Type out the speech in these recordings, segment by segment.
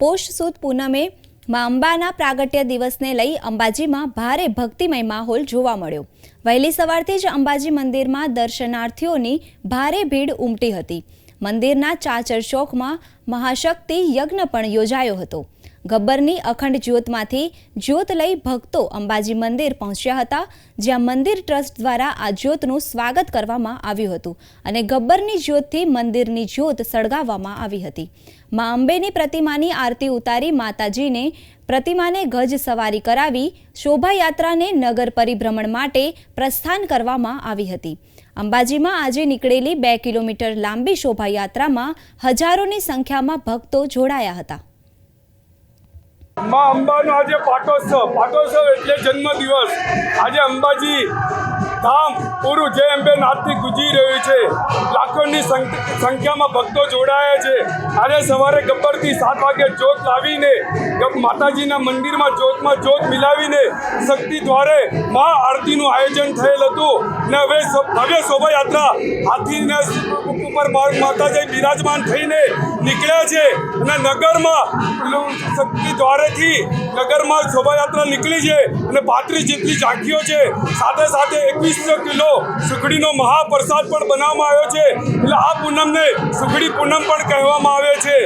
પોષ સુદ પૂનમે મા અંબાના પ્રાગટ્ય દિવસને લઈ અંબાજીમાં ભારે ભક્તિમય માહોલ જોવા મળ્યો. વહેલી સવારથી જ અંબાજી મંદિરમાં દર્શનાર્થીઓની ભારે ભીડ ઉમટી હતી. મંદિરના ચાચર ચોકમાં મહાશક્તિ યજ્ઞ પણ યોજાયો હતો. ગબ્બરની અખંડ જ્યોતમાંથી જ્યોત લઈ ભક્તો અંબાજી મંદિર પહોંચ્યા હતા, જ્યાં મંદિર ટ્રસ્ટ દ્વારા આ જ્યોતનું સ્વાગત કરવામાં આવ્યું હતું અને ગબ્બરની જ્યોતથી મંદિરની જ્યોત સળગાવવામાં આવી હતી. મા અંબેની પ્રતિમાની આરતી ઉતારી માતાજીને પ્રતિમાને ગજ સવારી કરાવી શોભાયાત્રાને નગર પરિભ્રમણ માટે પ્રસ્થાન કરવામાં આવી હતી. અંબાજીમાં આજે નીકળેલી બે કિલોમીટર લાંબી શોભાયાત્રામાં હજારોની સંખ્યામાં ભક્તો જોડાયા હતા. માં અંબાનો આજે પાટોત્સવ. પાટોત્સવ એટલે જન્મ દિવસ આજે અંબાજી ધામ પૂરું જય અંબે નાથથી ગુજી રહ્યું છે. લાખોની સંખ- સંખ્યામાં ભક્તો જોડાયા છે. આજે સવારે ગબ્બરથી સાત વાગે જોત લાવીને માતાજીના મંદિરમાં જોતમાં જોત મિલાવીને, શક્તિ દ્વારે મહા આરતીનું આયોજન થયેલ હતું. ને હવે ભવ્ય શોભાયાત્રા હાથીના ઉપર માતાજી બિરાજમાન થઈને નીકળ્યા છે. અને નગરમાં શક્તિ દ્વારેથી નગરમાં શોભાયાત્રા નીકળી છે અને પાંત્રીસ જેટલી ઝાંખીઓ છે. સાથે સાથે એકવીસો કિલો સુખડીનો મહાપ્રસાદ પણ બનાવવામાં આવ્યો છે. એટલે આ પૂનમને સુખડી પૂનમ પણ કહેવામાં આવે છે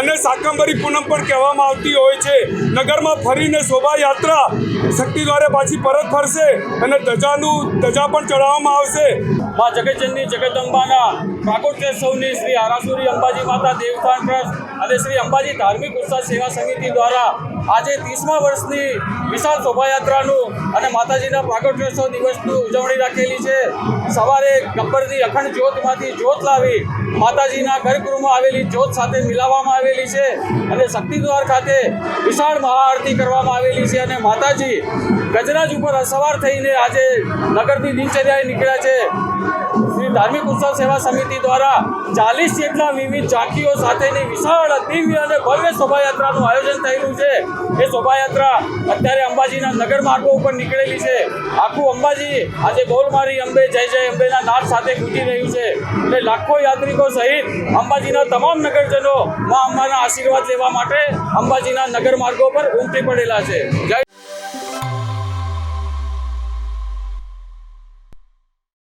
અને શાકંભરી પૂનમ પણ કહેવામાં આવતી હોય છે. નગરમાં ફરીને શોભાયાત્રા શક્તિ દ્વારે પાછી પરત ફરશે અને ધજાનું, ધજા પણ ચડાવવામાં આવશે. મા જગતજનની જગદંબાના પ્રાગોત્સવની શ્રી આરાસુરી અંબાજી માતા દેવસ્થાન ટ્રસ્ટ અને શ્રી અંબાજી ધાર્મિક ઉત્સાહ સેવા સમિતિ દ્વારા આજે ત્રીસમા વર્ષની વિશાળ શોભાયાત્રાનું અને માતાજીના પ્રાગટ્યોત્સવ દિવસની ઉજવણી રાખેલી છે. સવારે ગબ્બરની અખંડ જ્યોતમાંથી જ્યોત લાવી માતાજીના ઘરગૃહમાં આવેલી જ્યોત સાથે મિલાવવામાં આવેલી છે અને શક્તિદ્વાર ખાતે વિશાળ મહાઆરતી કરવામાં આવેલી છે અને માતાજી ગજરાજ ઉપર સવાર થઈને આજે નગરની દિનચર્યાએ નીકળ્યા છે. ધાર્મિક ઉત્સવ સેવા સમિતિ દ્વારા ચાલીસ જેટલા વિવિધ ઝાંખીઓ સાથેની વિશાળ, દિવ્ય અને ભવ્ય શોભાયાત્રાનું આયોજન થયેલું છે. એ શોભાયાત્રા અત્યારે અંબાજીના નગર માર્ગો ઉપર નીકળેલી છે. આખું અંબાજી આજે ગોલમારી અંબે, જય જય અંબેના નાદ સાથે ગુંજી રહ્યું છે. એટલે લાખો યાત્રિકો સહિત અંબાજીના તમામ નગરજનો માં અંબાના આશીર્વાદ લેવા માટે અંબાજીના નગર માર્ગો પર ઉમટી પડેલા છે. જય